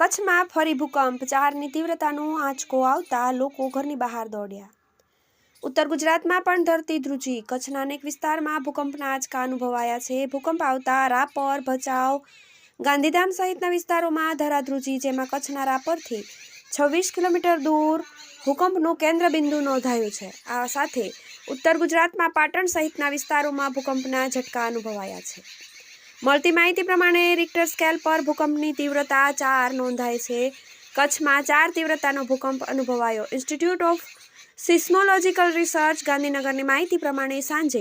કચ્છમાં ફરી ભૂકંપ. ચારની તીવ્રતાનો આંચકો આવતા લોકો ઘરની બહાર દોડ્યા. ઉત્તર ગુજરાતમાં પણ ધરતી ધ્રુજી. કચ્છના અનેક વિસ્તારમાં ભૂકંપના આંચકા અનુભવાયા છે. ભૂકંપ આવતા રાપર, ભચાઉ, ગાંધીધામ સહિતના વિસ્તારોમાં ધરાધ્રુજી, જેમાં કચ્છના રાપરથી છવ્વીસ કિલોમીટર દૂર ભૂકંપનું કેન્દ્રબિંદુ નોંધાયું છે. આ સાથે ઉત્તર ગુજરાતમાં પાટણ સહિતના વિસ્તારોમાં ભૂકંપના ઝટકા અનુભવાયા છે. મળતી માહિતી પ્રમાણે રિક્ટર સ્કેલ પર ભૂકંપની તીવ્રતા ચાર નોંધાય છે. કચ્છમાં ચાર તીવ્રતાનો ભૂકંપ અનુભવાયો. ઇન્સ્ટિટ્યૂટ ઓફ સિસ્મોલોજીકલ રિસર્ચ ગાંધીનગરની માહિતી પ્રમાણે સાંજે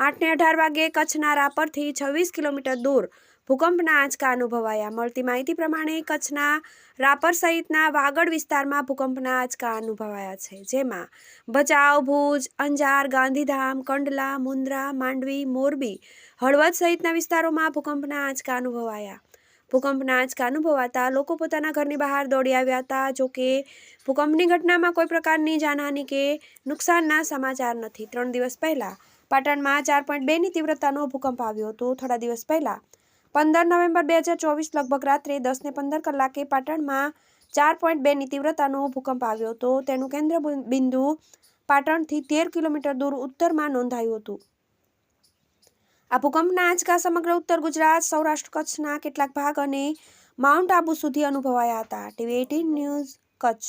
આઠને અઢાર વાગે કચ્છના રાપરથી છવ્વીસ કિલોમીટર દૂર ભૂકંપના આંચકા અનુભવાયા. મળતી માહિતી પ્રમાણે કચ્છના રાપર સહિતના વાગડ વિસ્તારમાં ભૂકંપના આંચકા અનુભવાયા છે, જેમાં ભચાઉ, ભુજ, અંજાર, ગાંધીધામ, કંડલા, મુન્દ્રા, માંડવી, મોરબી, હળવદ સહિતના વિસ્તારોમાં ભૂકંપના આંચકા અનુભવાયા. ભૂકંપના આંચકા અનુભવાતા લોકો પોતાના ઘરની બહાર દોડી આવ્યા હતા જોકે ભૂકંપની ઘટનામાં કોઈ પ્રકારની જાનહાનિ કે નુકસાનના સમાચાર નથી. ત્રણ દિવસ પહેલાં પાટણમાં ચાર પોઈન્ટ બેની તીવ્રતાનો ભૂકંપ આવ્યો હતો. થોડા દિવસ પહેલાં પંદર નવેમ્બર બે હજાર ચોવીસ લગભગ રાત્રે દસને પંદર કલાકે પાટણમાં ચાર પોઈન્ટ બેની તીવ્રતાનો ભૂકંપ આવ્યો હતો. તેનું કેન્દ્ર બિંદુ પાટણથી તેર કિલોમીટર દૂર ઉત્તરમાં નોંધાયું હતું. આ ભૂકંપના આંચકા સમગ્ર ઉત્તર ગુજરાત, સૌરાષ્ટ્ર કચ્છના કેટલાક ભાગ અને માઉન્ટ આબુ સુધી અનુભવાયા હતા. TV eighteen news Kutch.